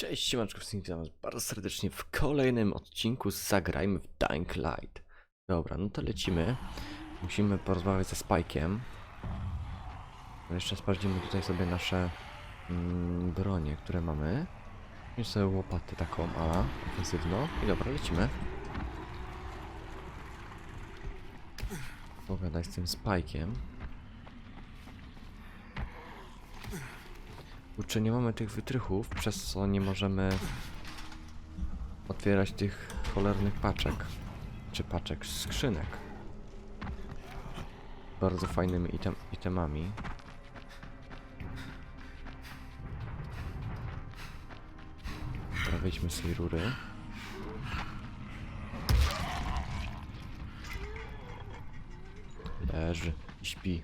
Cześć, siemanczko, witam was bardzo serdecznie w kolejnym odcinku Zagrajmy w Dying Light. Dobra, no to lecimy. Musimy porozmawiać ze Spike'iem. Jeszcze sprawdzimy tutaj sobie nasze mm, bronie, które mamy. I sobie łopatę taką, ala, ofensywną. I dobra, lecimy. Pogadaj z tym Spike'iem. Kurczę, nie mamy tych wytrychów, przez co nie możemy otwierać tych cholernych paczek. Czy paczek, skrzynek. Bardzo fajnymi item, itemami. Dobra, wejdźmy z rury. Leży śpi.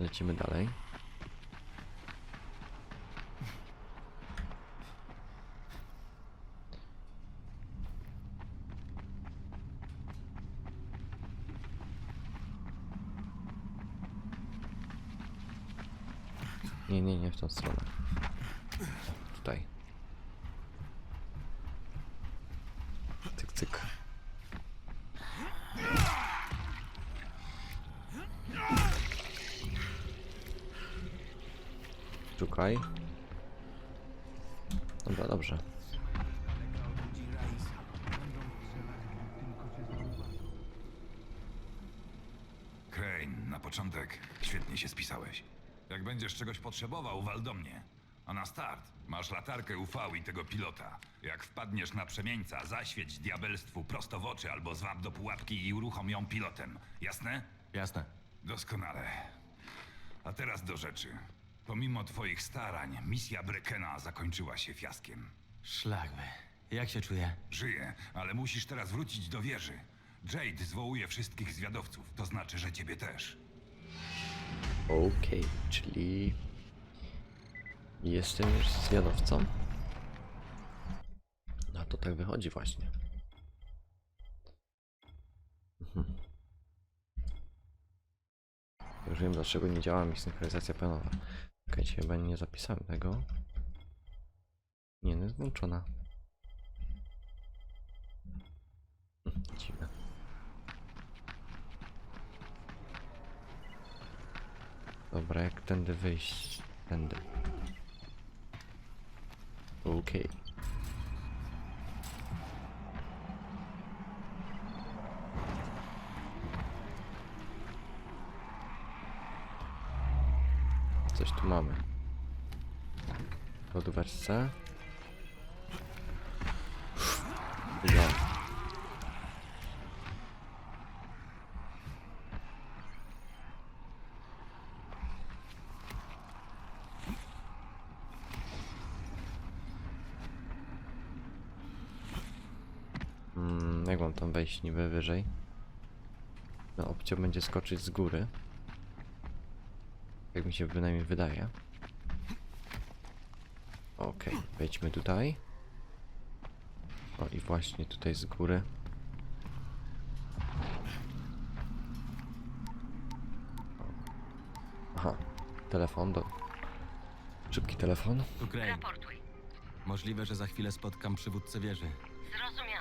Lecimy dalej. Nie, nie, nie w tą stronę. Tutaj. Cyk, cyk. Szukaj. Dobra, dobrze. Crane, na początek świetnie się spisałeś. Jak będziesz czegoś potrzebował, wal do mnie. A na start masz latarkę UV i tego pilota. Jak wpadniesz na przemieńca, zaświeć diabelstwu prosto w oczy albo złap do pułapki i uruchom ją pilotem. Jasne? Jasne. Doskonale. A teraz do rzeczy. Pomimo twoich starań, misja Brekena zakończyła się fiaskiem. Szlak by. Jak się czuję? Żyje, ale musisz teraz wrócić do wieży. Jade zwołuje wszystkich zwiadowców, to znaczy, że ciebie też. Okej, czyli... Jestem już zwiadowcą? No to tak wychodzi właśnie. Mhm. Już wiem dlaczego nie działa mi synchronizacja pionowa. Czekajcie, chyba nie zapisałem tego. Nie, no jest włączona. Hmm, Dziwne. Dobra, jak tędy wyjść? Tędy. Okej. Coś tu mamy. Lodóweczce. Ja. Mm, jak mam tam wejść niby wyżej? No opcja będzie skoczyć z góry. Jak mi się bynajmniej wydaje. Okej, wejdźmy tutaj. O i właśnie tutaj z góry. Aha, telefon do... Szybki telefon. Tu Crane. Raportuj. Możliwe, że za chwilę spotkam przywódcę wieży. Zrozumiano.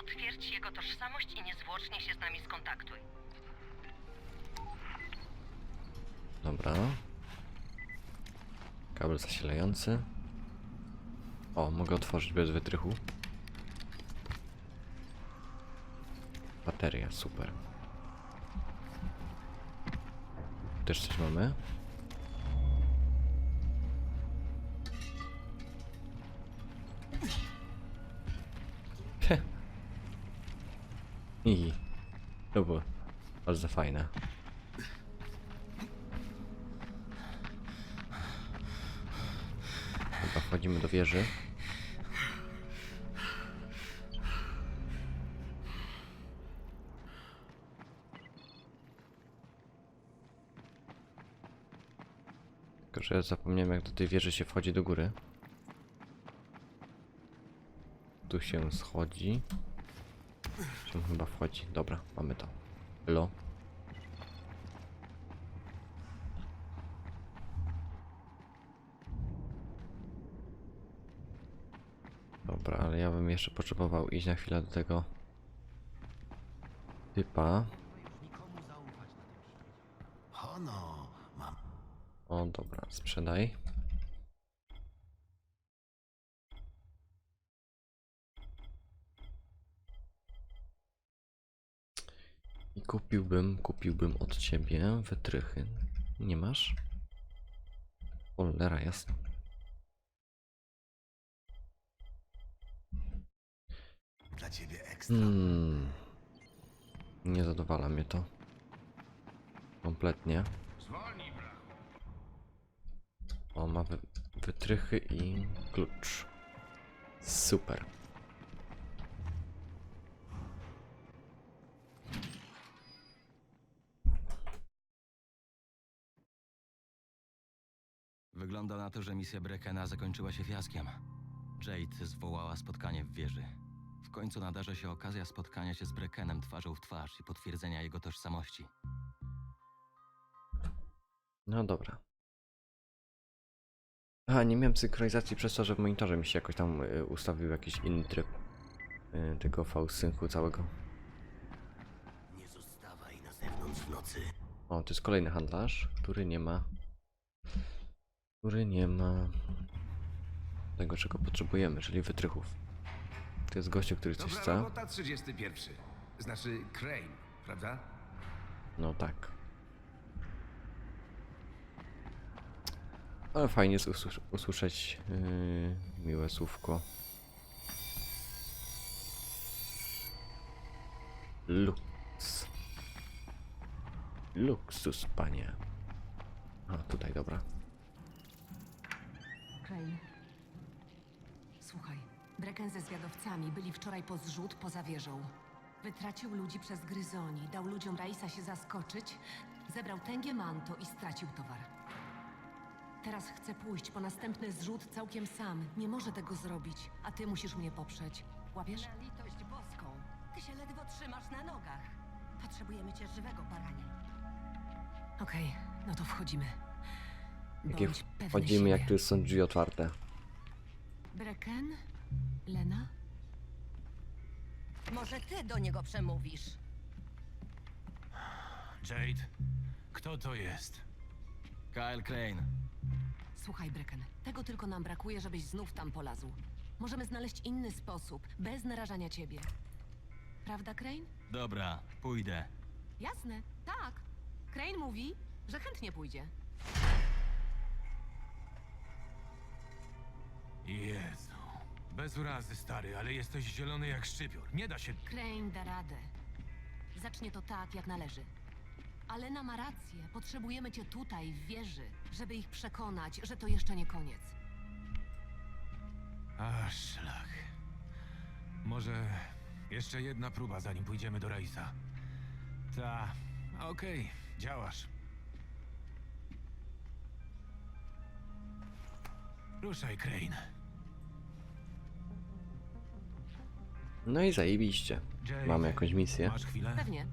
Potwierdź jego tożsamość i niezwłocznie się z nami skontaktuj. Dobra. Kabel zasilający. O, mogę otworzyć bez wytrychu. Bateria, super. Też coś mamy. I to było bardzo fajne. Chyba wchodzimy do wieży. Tylko, że ja zapomniałem jak do tej wieży się wchodzi do góry. Tu się schodzi. Tam chyba wchodzi. Dobra, mamy to. Hello. Dobra, ale ja bym jeszcze potrzebował iść na chwilę do tego typa. O, dobra, sprzedaj. Kupiłbym, kupiłbym od ciebie wytrychy. Nie masz? Cholera, jasno. Dla ciebie ekstra. Hmm. Nie zadowala mnie to. Kompletnie. O, ma wy wytrychy i klucz. Super. Wygląda na to, że misja Brekena zakończyła się fiaskiem. Jade zwołała spotkanie w wieży. W końcu nadarza się okazja spotkania się z Brekenem twarzą w twarz i potwierdzenia jego tożsamości. No dobra. A, nie miałem synchronizacji przez to, że w monitorze mi się jakoś tam y, ustawił jakiś inny tryb y, tego V-Syncu całego. Nie zostawaj na zewnątrz w nocy. O, to jest kolejny handlarz, który nie ma. Który nie ma tego, czego potrzebujemy, czyli wytrychów. To jest gościu, który coś Dobra chce. robota 31. Znaczy Crane, prawda? No tak. Ale fajnie jest usłysz- usłyszeć yy, miłe słówko. Luks. Luksus, panie. A, tutaj, dobra. Crane. Słuchaj, Brecken ze zwiadowcami byli wczoraj po zrzut poza wieżą. Wytracił ludzi przez gryzoni, dał ludziom Raisa się zaskoczyć, zebrał tęgie manto i stracił towar. Teraz chce pójść po następny zrzut całkiem sam. Nie może tego zrobić, a ty musisz mnie poprzeć. Łapiesz? Na litość boską. Ty się ledwo trzymasz na nogach. Potrzebujemy cię żywego, baranie. Okej, no to wchodzimy. Jakie Bądź pewny wchodzimy, jak siebie. tu są drzwi otwarte. Brecken? Lena? Może ty do niego przemówisz. Jade, kto to jest? Kyle Crane. Słuchaj, Brecken, tego tylko nam brakuje, żebyś znów tam polazł. Możemy znaleźć inny sposób, bez narażania ciebie. Prawda, Crane? Dobra, pójdę. Jasne, tak. Crane mówi, że chętnie pójdzie. Jezu. Bez urazy, stary, ale jesteś zielony jak szczypior. Nie da się... Crane da radę. Zacznie to tak, jak należy. Alena ma rację. Potrzebujemy cię tutaj, w wieży, żeby ich przekonać, że to jeszcze nie koniec. A, szlak. Może jeszcze jedna próba, zanim pójdziemy do Raisa. Ta, okej, działasz. Ruszaj, Crane. No i zajebiście. Jade, Mamy jakąś misję. Masz chwilę? Pewnie.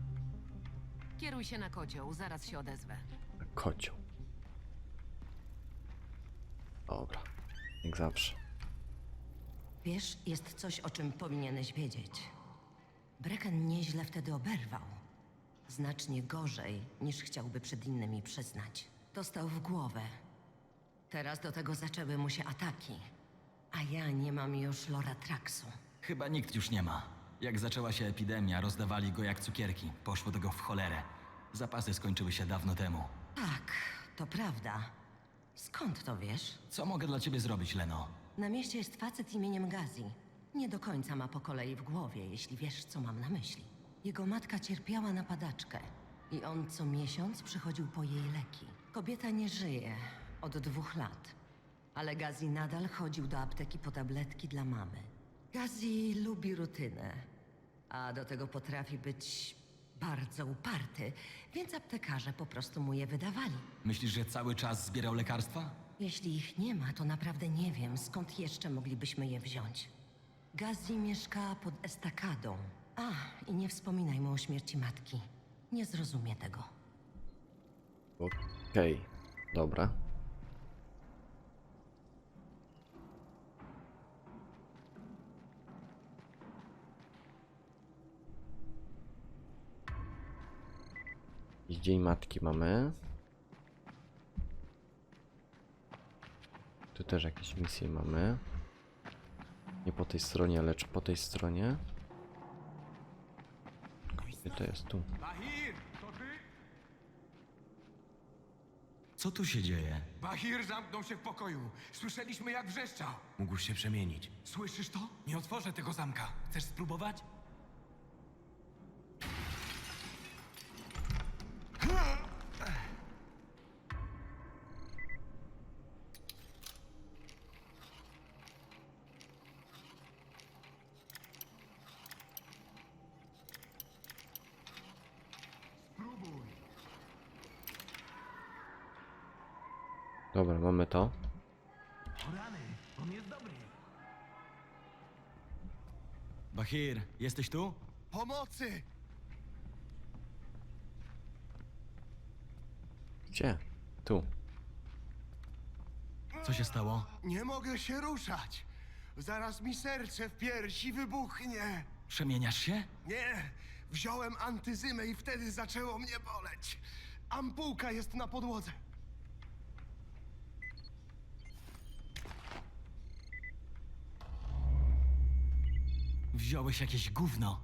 Kieruj się na kocioł, zaraz się odezwę. Kocioł. Dobra. Jak zawsze. Wiesz, jest coś, o czym powinieneś wiedzieć. Brecken nieźle wtedy oberwał. Znacznie gorzej, niż chciałby przed innymi przyznać. Dostał w głowę. Teraz do tego zaczęły mu się ataki. A ja nie mam już Loratraksu. Chyba nikt już nie ma. Jak zaczęła się epidemia, rozdawali go jak cukierki. Poszło tego w cholerę. Zapasy skończyły się dawno temu. Tak, to prawda. Skąd to wiesz? Co mogę dla ciebie zrobić, Leno? Na mieście jest facet imieniem Gazi. Nie do końca ma po kolei w głowie, jeśli wiesz, co mam na myśli. Jego matka cierpiała na padaczkę i on co miesiąc przychodził po jej leki. Kobieta nie żyje od dwóch lat, ale Gazi nadal chodził do apteki po tabletki dla mamy. Gazi lubi rutynę, a do tego potrafi być bardzo uparty, więc aptekarze po prostu mu je wydawali. Myślisz, że cały czas zbierał lekarstwa? Jeśli ich nie ma, to naprawdę nie wiem, skąd jeszcze moglibyśmy je wziąć. Gazi mieszka pod estakadą. A, i nie wspominaj mu o śmierci matki. Nie zrozumie tego. Okej. Dobra. Dzień matki mamy. Tu też jakieś misje mamy. Nie po tej stronie, lecz po tej stronie. Gdzie to jest tu? Bahir, to ty? Co tu się dzieje? Bahir zamknął się w pokoju. Słyszeliśmy jak wrzeszczał. Mógł się przemienić. Słyszysz to? Nie otworzę tego zamka. Chcesz spróbować? Dobra, mamy to. Bahir, jesteś tu? Pomocy! Gdzie? Tu. Co się stało? Nie mogę się ruszać. Zaraz mi serce w piersi wybuchnie. Przemieniasz się? Nie, wziąłem antyzymę i wtedy zaczęło mnie boleć. Ampułka jest na podłodze. Wziąłeś jakieś gówno.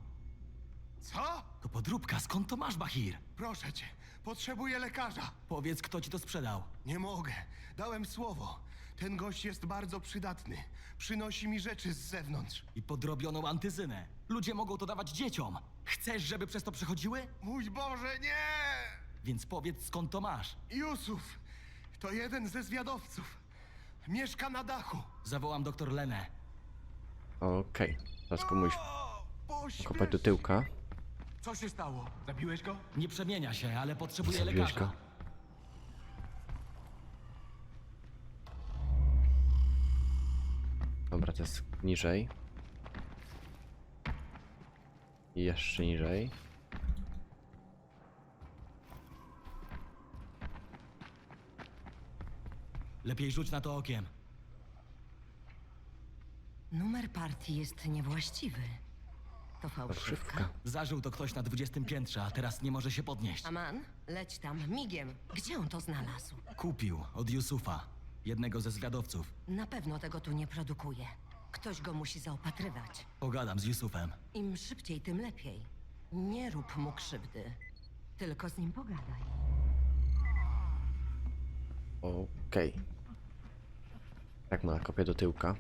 Co? To podróbka, skąd to masz, Bahir? Proszę cię, potrzebuję lekarza. Powiedz, kto ci to sprzedał. Nie mogę. Dałem słowo. Ten gość jest bardzo przydatny. Przynosi mi rzeczy z zewnątrz. I podrobioną antyzynę. Ludzie mogą to dawać dzieciom. Chcesz, żeby przez to przechodziły? Mój Boże, nie! Więc powiedz, skąd to masz. Jusuf, to jeden ze zwiadowców. Mieszka na dachu. Zawołam doktor Lenę. Okej. Teraz komuś kopać do tyłka. Co się stało? Zabiłeś go? Nie przemienia się, ale potrzebuje Zabiłeś lekarza. go? Dobra, to jest niżej. I jeszcze niżej. Lepiej rzuć na to okiem. Numer partii jest niewłaściwy. To fałszywka. Zażył to ktoś na 20 piętrze, a teraz nie może się podnieść. Aman, leć tam, migiem. Gdzie on to znalazł? Kupił od Yusufa, jednego ze zwiadowców. Na pewno tego tu nie produkuje. Ktoś go musi zaopatrywać. Pogadam z Yusufem. Im szybciej, tym lepiej. Nie rób mu krzywdy. Tylko z nim pogadaj. Okej. Tak ma kopię do tyłka.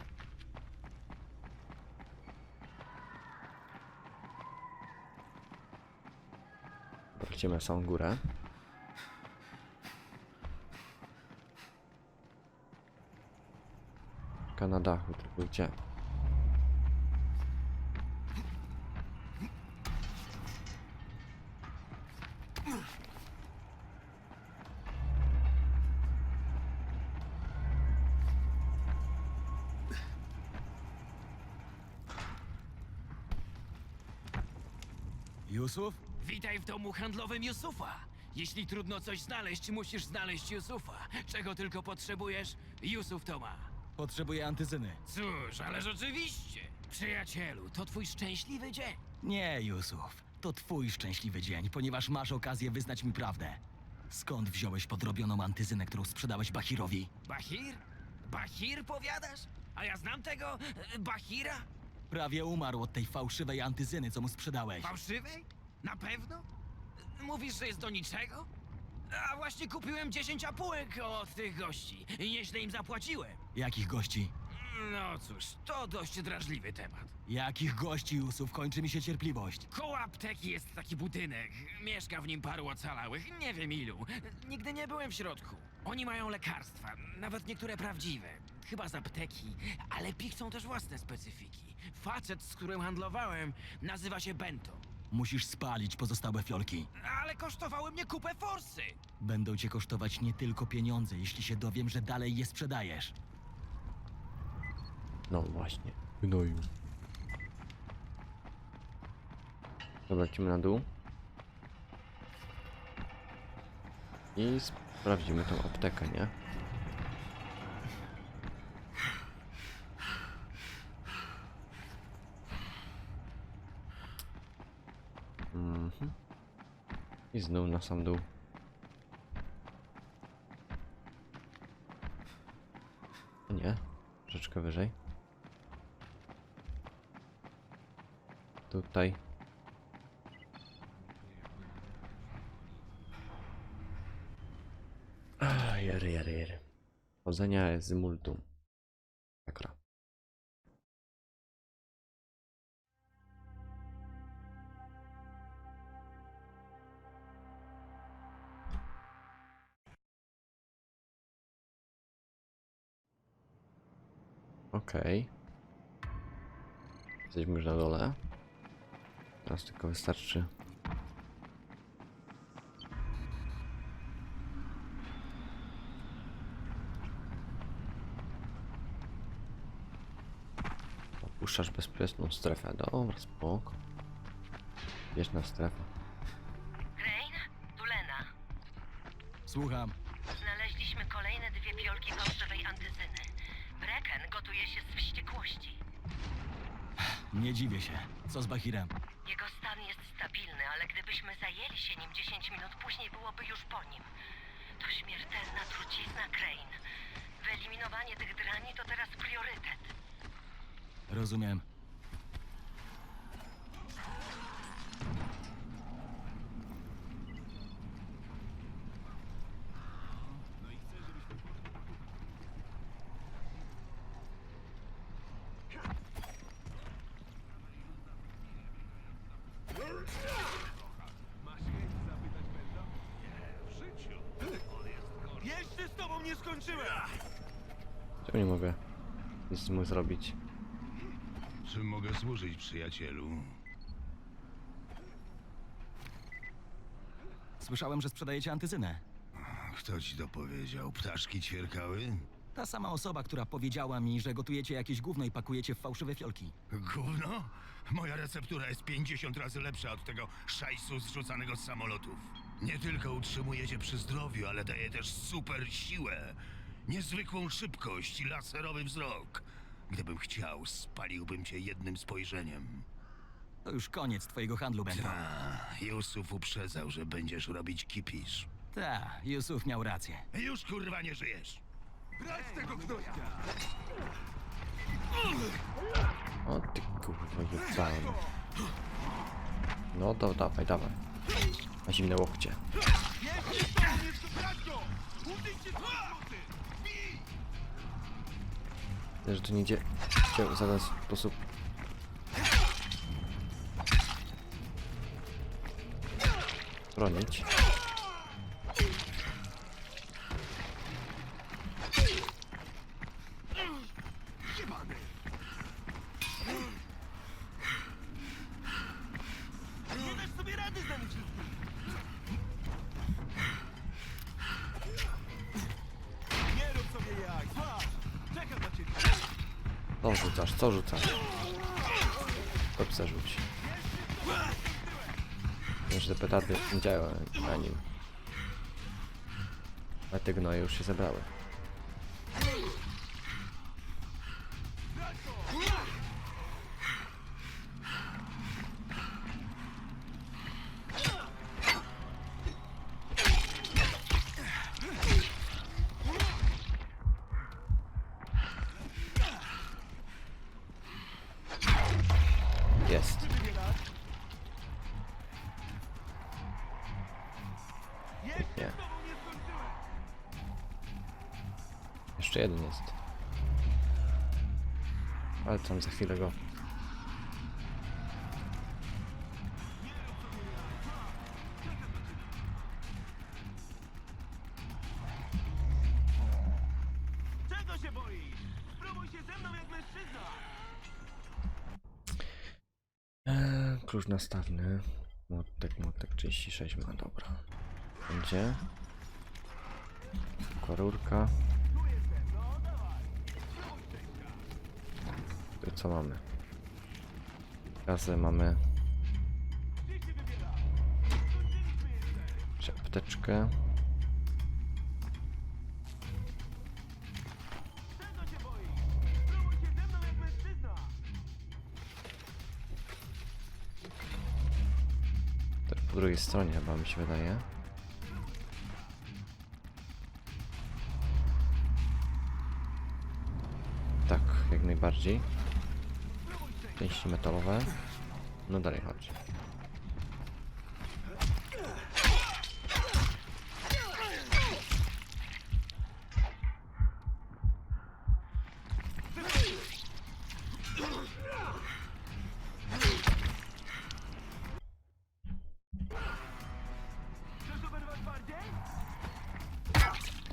Wrócimy na samą górę. Tylko na dachu, tylko gdzie? Yusuf? Witaj w domu handlowym Yusufa. Jeśli trudno coś znaleźć, musisz znaleźć Yusufa. Czego tylko potrzebujesz, Yusuf to ma. Potrzebuję antyzyny. Cóż, ależ oczywiście. Przyjacielu, to twój szczęśliwy dzień. Nie, Yusuf. To twój szczęśliwy dzień, ponieważ masz okazję wyznać mi prawdę. Skąd wziąłeś podrobioną antyzynę, którą sprzedałeś Bahirowi? Bahir? Bahir powiadasz? A ja znam tego e, Bahira? Prawie umarł od tej fałszywej antyzyny, co mu sprzedałeś. Fałszywej? Na pewno? Mówisz, że jest do niczego? A właśnie kupiłem 10 apułek od tych gości i nieźle im zapłaciłem. Jakich gości? No cóż, to dość drażliwy temat. Jakich gości, Yusuf? Kończy mi się cierpliwość. Koło apteki jest taki budynek. Mieszka w nim paru ocalałych, nie wiem ilu. Nigdy nie byłem w środku. Oni mają lekarstwa, nawet niektóre prawdziwe. Chyba z apteki, ale pichcą też własne specyfiki. Facet, z którym handlowałem, nazywa się Bento. Musisz spalić pozostałe fiolki. Ale kosztowały mnie kupę forsy. Będą cię kosztować nie tylko pieniądze, jeśli się dowiem, że dalej je sprzedajesz. No właśnie. Gnoju. Dobra, lecimy na dół. I sprawdzimy tą aptekę, nie? z dół na sam dół. Nie, troszeczkę wyżej. Tutaj. Jery, jery, jery. Chodzenia jest z multum. Okej. Jesteśmy już na dole. Teraz tylko wystarczy. Opuszczasz bezpieczną strefę. Dobra, spoko. Bieżna strefa. Crane? Tu Lena. Słucham. Znaleźliśmy kolejne dwie fiolki fałszywej antyzyny. Brecken gotuje się z wściekłości. Nie dziwię się. Co z Bahirem? Jego stan jest stabilny, ale gdybyśmy zajęli się nim 10 minut później, byłoby już po nim. To śmiertelna trucizna Crane. Wyeliminowanie tych drani to teraz priorytet. Rozumiem. Jeszcze z tobą nie skończyłem! Czemu nie mogę nic z tym zrobić? Czym mogę służyć, przyjacielu? Słyszałem, że sprzedajecie antyzynę. Kto ci to powiedział? Ptaszki ćwierkały? Ta sama osoba, która powiedziała mi, że gotujecie jakieś gówno i pakujecie w fałszywe fiolki. Gówno? Moja receptura jest 50 razy lepsza od tego szajsu zrzucanego z samolotów. Nie tylko utrzymuje cię przy zdrowiu, ale daje też super siłę. Niezwykłą szybkość i laserowy wzrok. Gdybym chciał, spaliłbym cię jednym spojrzeniem. To już koniec twojego handlu, Bento. Ta, Jusuf uprzedzał, że będziesz robić kipisz. Ta, Yusuf miał rację. Już kurwa nie żyjesz! O ty kurwa jebany. No to dawaj, dawaj. Na zimne łokcie. To nie idzie idzie w żaden sposób. Bronić. Działają na nim. Ale te gnoje już się zebrały. Jeszcze jeden jest. Ale tam za chwilę go. Czego się boisz? Spróbuj się ze mną jak mężczyzna! Eee, klucz nastawny. Młotek, młotek 36 ma, dobra. Będzie. Kwarurka. Co mamy? Gazę mamy. Apteczkę. Też po drugiej stronie chyba mi się wydaje. Tak, jak najbardziej. Części metalowe. No dalej chodź.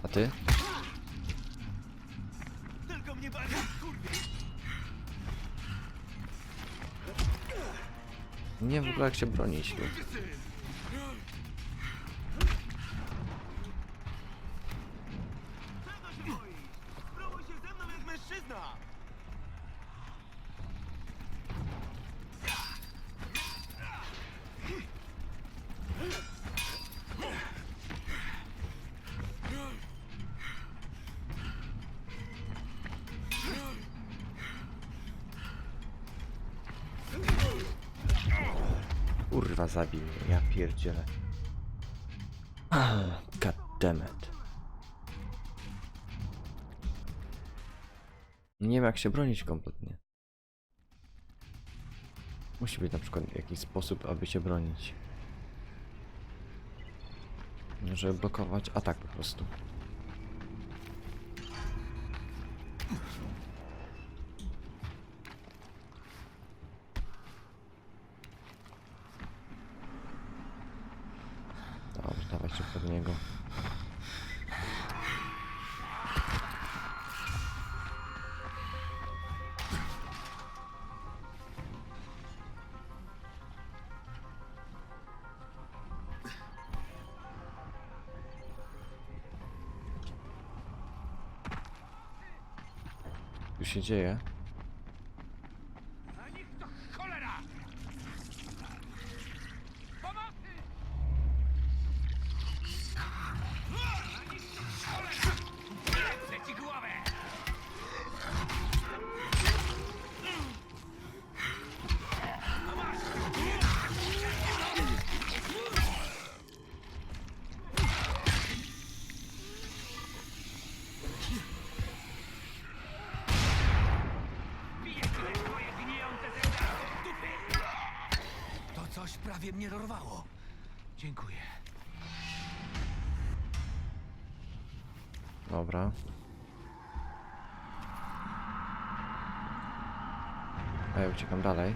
A ty? Nie w ogóle jak się bronić tu. Kurwa zabił mnie, ja pierdzielę. Ah. Nie wiem jak się bronić kompletnie. Musi być na przykład jakiś sposób, aby się bronić. Żeby blokować atak po prostu. Tu się A ja uciekam dalej,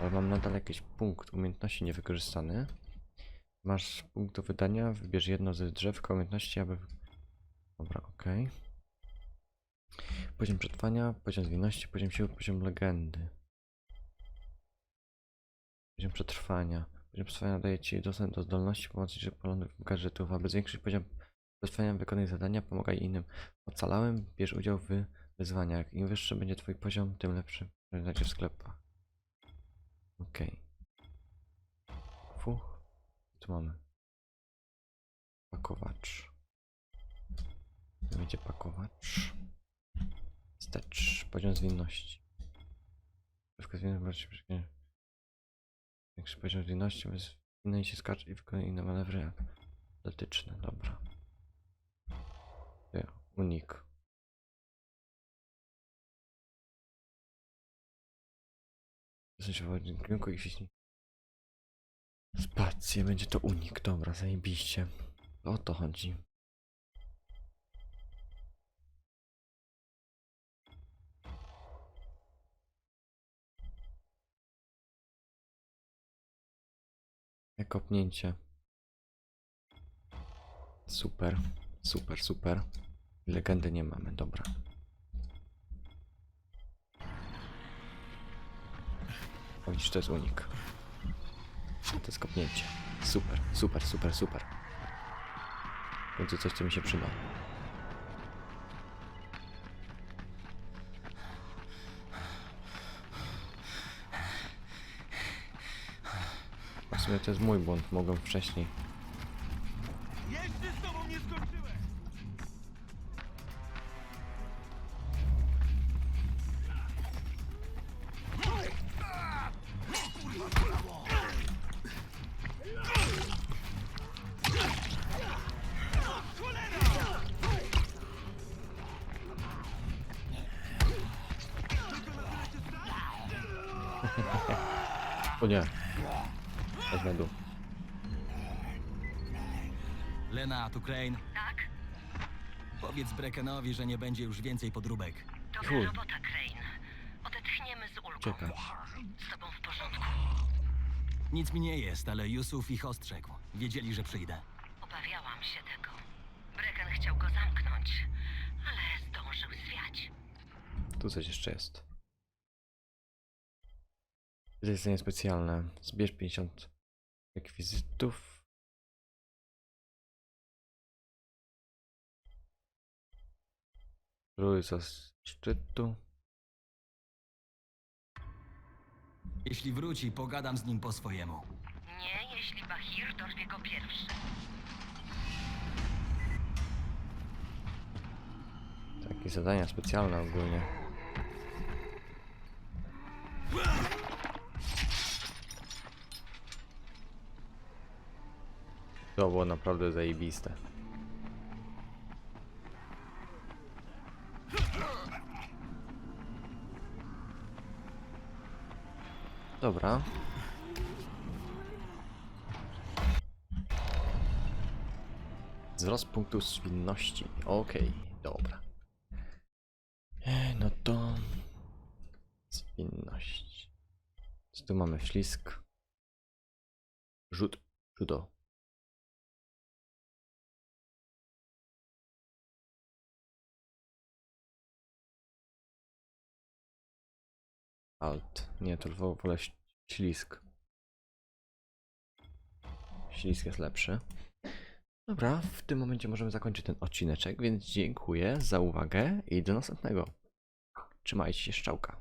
ale mam nadal jakiś punkt umiejętności niewykorzystany. Masz punkt do wydania, wybierz jedno ze drzewka umiejętności, aby... Dobra, okej. Poziom przetrwania, poziom zwinności, poziom siły, poziom legendy. Poziom przetrwania. Poziom przetrwania daje Ci dostęp do zdolności pomocy polonych gadżetów, aby zwiększyć poziom przetrwania wykonaj zadania, pomagaj innym. Ocalałem, bierz udział w wyzwaniach. Im wyższy będzie Twój poziom, tym lepszy będzie w sklepach. Okej. Fuch. Tu mamy. Pakowacz. Będzie pakowacz. Wstecz. Poziom zwinności. Wszystko zwinność bardziej przeciwnie. Większy poziom zwinności, zwinnej się skacz i wykonaj inne manewry atletyczne. Dobra. Unik. Się w kierunku i wciśnij. Spację, będzie to unik. Dobra, zajebiście. O to chodzi. Kopnięcie. Super, super, super. Legendy nie mamy, dobra. O, widzisz, to jest unik. To jest kopnięcie. Super, super, super, super. W końcu coś, co mi się przyda. W sumie to jest mój błąd, mogłem wcześniej. Tu Crane. Tak? Powiedz Brekenowi, że nie będzie już więcej podróbek. Dobra Chuj. robota, Crane. Odetchniemy z ulgą. Czekaj. Z tobą w porządku. Nic mi nie jest, ale Yusuf ich ostrzegł. Wiedzieli, że przyjdę. Obawiałam się tego. Brecken chciał go zamknąć, ale zdążył zwiać. Tu coś jeszcze jest. Zlecenie specjalne. Zbierz 50 rekwizytów. Rój za szczytu. Jeśli wróci, pogadam z nim po swojemu. Nie, jeśli Bahir dorwie go pierwszy. Takie zadania specjalne ogólnie. To było naprawdę zajebiste. Dobra. Wzrost punktu zwinności. Okej, dobra. E, No to... Zwinność. Co tu mamy? Ślisk. Rzut. Judo. Alt. Nie, to wo- wolę ś- ślisk. Ślisk jest lepszy. Dobra, w tym momencie możemy zakończyć ten odcineczek, więc dziękuję za uwagę i do następnego. Trzymajcie się, szczałka.